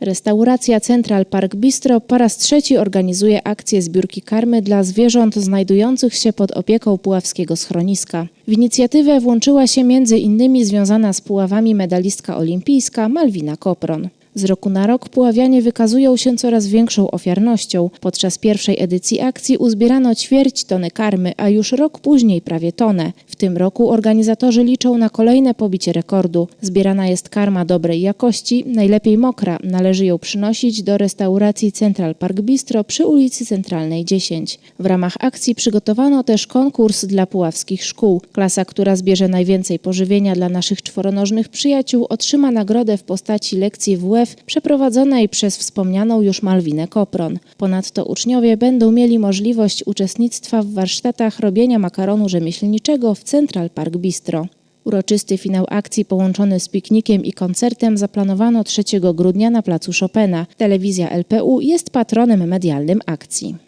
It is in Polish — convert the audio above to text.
Restauracja Central Park Bistro po raz trzeci organizuje akcję zbiórki karmy dla zwierząt znajdujących się pod opieką puławskiego schroniska. W inicjatywę włączyła się innymi związana z Puławami medalistka olimpijska Malwina Kopron. Z roku na rok Puławianie wykazują się coraz większą ofiarnością. Podczas pierwszej edycji akcji uzbierano ćwierć tony karmy, a już rok później prawie tonę. W tym roku organizatorzy liczą na kolejne pobicie rekordu. Zbierana jest karma dobrej jakości, najlepiej mokra. Należy ją przynosić do restauracji Central Park Bistro przy ulicy Centralnej 10. W ramach akcji przygotowano też konkurs dla puławskich szkół. Klasa, która zbierze najwięcej pożywienia dla naszych czworonożnych przyjaciół, otrzyma nagrodę w postaci lekcji WF przeprowadzonej przez wspomnianą już Malwinę Kopron. Ponadto uczniowie będą mieli możliwość uczestnictwa w warsztatach robienia makaronu rzemieślniczego w Central Park Bistro. Uroczysty finał akcji połączony z piknikiem i koncertem zaplanowano 3 grudnia na placu Chopina. Telewizja LPU jest patronem medialnym akcji.